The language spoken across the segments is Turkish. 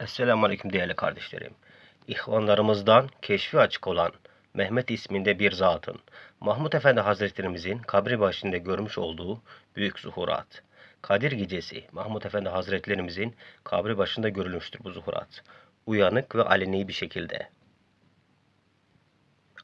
Esselamu Aleyküm değerli kardeşlerim. İhvanlarımızdan keşfi açık olan Mehmet isminde bir zatın Mahmud Efendi Hazretlerimizin kabri başında görmüş olduğu büyük zuhurat. Kadir gecesi Mahmud Efendi Hazretlerimizin kabri başında görülmüştür bu zuhurat. Uyanık ve aleni bir şekilde.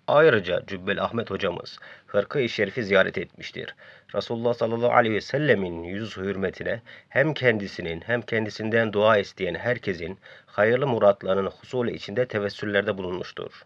Ayrıca Cübbel Ahmet hocamız Hırka-i Şerif'i ziyaret etmiştir. Resulullah sallallahu aleyhi ve sellemin yüz hürmetine hem kendisinin hem kendisinden dua isteyen herkesin hayırlı muratlarının husulü içinde tevessüllerde bulunmuştur.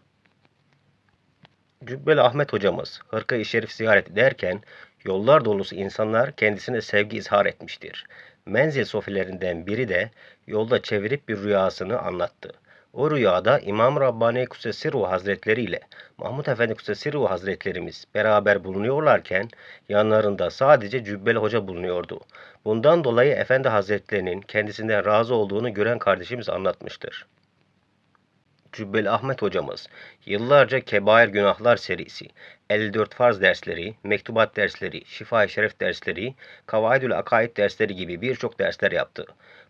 Cübbeli Ahmet hocamız Hırka-i Şerif ziyaret ederken yollar dolusu insanlar kendisine sevgi izhar etmiştir. Menzil sofilerinden biri de yolda çevirip bir rüyasını anlattı. O rüyada İmam Rabbani Kusesiru Hazretleri ile Mahmud Efendi Kusesiru Hazretlerimiz beraber bulunuyorlarken yanlarında sadece Cübbeli Hoca bulunuyordu. Bundan dolayı Efendi Hazretlerinin kendisinden razı olduğunu gören kardeşimiz anlatmıştır. Cübbeli Ahmet hocamız yıllarca Kebair Günahlar serisi, 54 farz dersleri, mektubat dersleri, şifa-i şeref dersleri, kavaidül akaid dersleri gibi birçok dersler yaptı.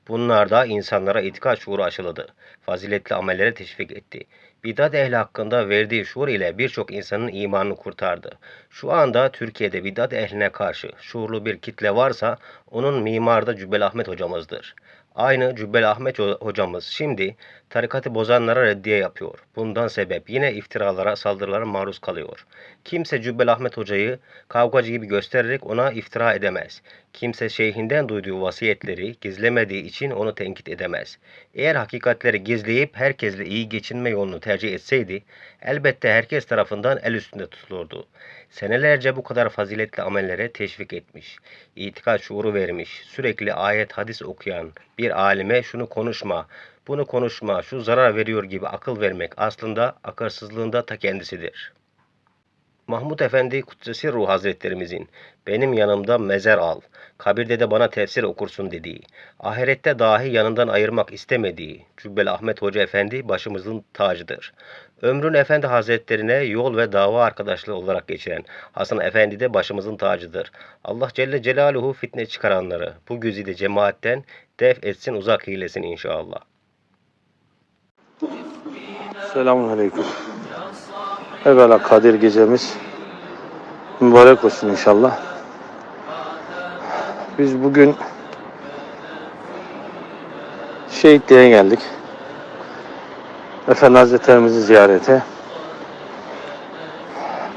Bunlarda insanlara itikat şuuru aşıladı. Faziletli amellere teşvik etti. Bidat ehli hakkında verdiği şuur ile birçok insanın imanını kurtardı. Şu anda Türkiye'de bidat ehline karşı şuurlu bir kitle varsa onun mimarı da Cübbeli Ahmet hocamızdır. Aynı Cübbeli Ahmet ho- hocamız şimdi tarikatı bozanlara reddiye yapıyor. Bundan sebep yine iftiralara, saldırılara maruz kalıyor. Kimse Cübbeli Ahmet hocayı kavgacı gibi göstererek ona iftira edemez. Kimse şeyhinden duyduğu vasiyetleri gizlemediği için onu tenkit edemez. Eğer hakikatleri gizleyip herkesle iyi geçinme yolunu tercih etseydi, elbette herkes tarafından el üstünde tutulurdu. Senelerce bu kadar faziletli amellere teşvik etmiş, itikat şuuru vermiş, sürekli ayet hadis okuyan bir alime şunu konuşma, bunu konuşma, şu zarar veriyor gibi akıl vermek aslında akılsızlığında ta kendisidir. Mahmud Efendi Kudsesi Ruh Hazretlerimizin benim yanımda mezer al, kabirde de bana tefsir okursun dediği, ahirette dahi yanından ayırmak istemediği Cübbeli Ahmet Hoca Efendi başımızın tacıdır. Ömrün Efendi Hazretlerine yol ve dava arkadaşlığı olarak geçiren Hasan Efendi de başımızın tacıdır. Allah Celle Celaluhu fitne çıkaranları bu güzide cemaatten def etsin uzak eylesin inşallah. Selamun Aleyküm. Evvela Kadir gecemiz mübarek olsun inşallah. Biz bugün şehitliğe geldik. Efendi Hazretlerimizi ziyarete.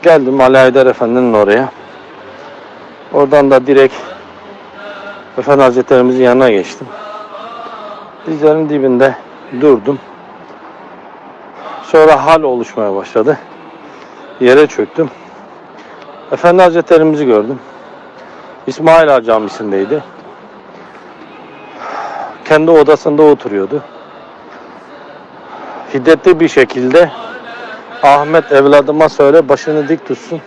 Geldim Ali Haydar Efendi'nin oraya. Oradan da direkt Efendi Hazretlerimizin yanına geçtim. Dizlerin dibinde durdum. Sonra hal oluşmaya başladı. Yere çöktüm. Efendi Hazretlerimizi gördüm. İsmail Ağa Camisi'ndeydi. Kendi odasında oturuyordu. Hiddetli bir şekilde Ahmet evladıma söyle başını dik tutsun.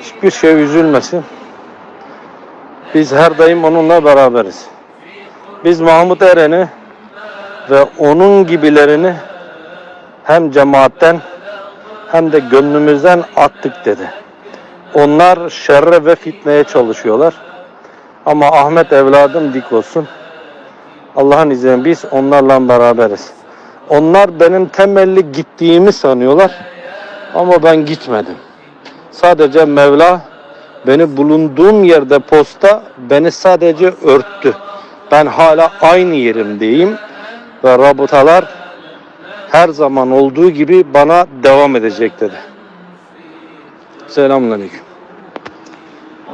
Hiçbir şey üzülmesin. Biz her daim onunla beraberiz. Biz Mahmut Eren'i ve onun gibilerini hem cemaatten hem de gönlümüzden attık dedi. Onlar şerre ve fitneye çalışıyorlar. Ama Ahmet evladım dik olsun. Allah'ın izniyle biz onlarla beraberiz. Onlar benim temelli gittiğimi sanıyorlar. Ama ben gitmedim. Sadece Mevla beni bulunduğum yerde posta beni sadece örttü. Ben hala aynı yerimdeyim ve rabıtalar her zaman olduğu gibi bana devam edecek dedi. Selamünaleyküm.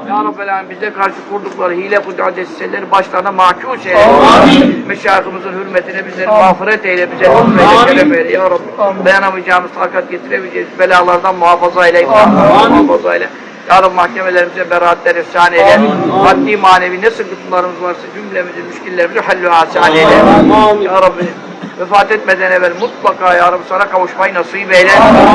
Ya Rabbel Alemin bize karşı kurdukları hile kucat desteleri başlarına mahkum eyle. Amin. Meşayihimizin hürmetine bizleri mağfiret eyle, bize hürmet eyle, eyle. Ya Rabbi. Dayanamayacağımız, takat getiremeyeceğiz belalardan muhafaza eyle, imtihanlardan muhafaza eyle. Ya Rabbi mahkemelerimize beraatler efsane eyle. Maddi manevi ne sıkıntılarımız varsa cümlemizi, müşkillerimizi hallü asan eyle. Ya Rabbi vefat etmeden evvel mutlaka Ya Rabbi sana kavuşmayı nasip eyle.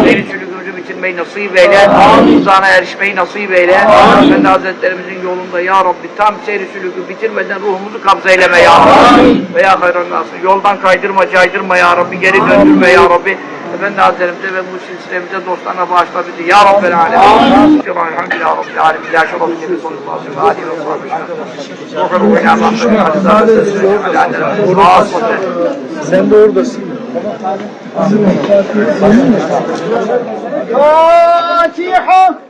Seni bitirmeyi nasip eyle. Rızana erişmeyi nasip eyle. Amin. Efendi Hazretlerimizin yolunda ya Rabbi tam seyri sülükü bitirmeden ruhumuzu kabz eyleme ya Rabbi. Veya hayran nasıl yoldan kaydırma caydırma ya Rabbi. Geri döndürme ya Rabbi. Efendi Hazretlerimize ve bu silsilemize dostlarına bağışla bizi. Ya Rabbel Alem. Alemin. Sen de oradasın. Fatiha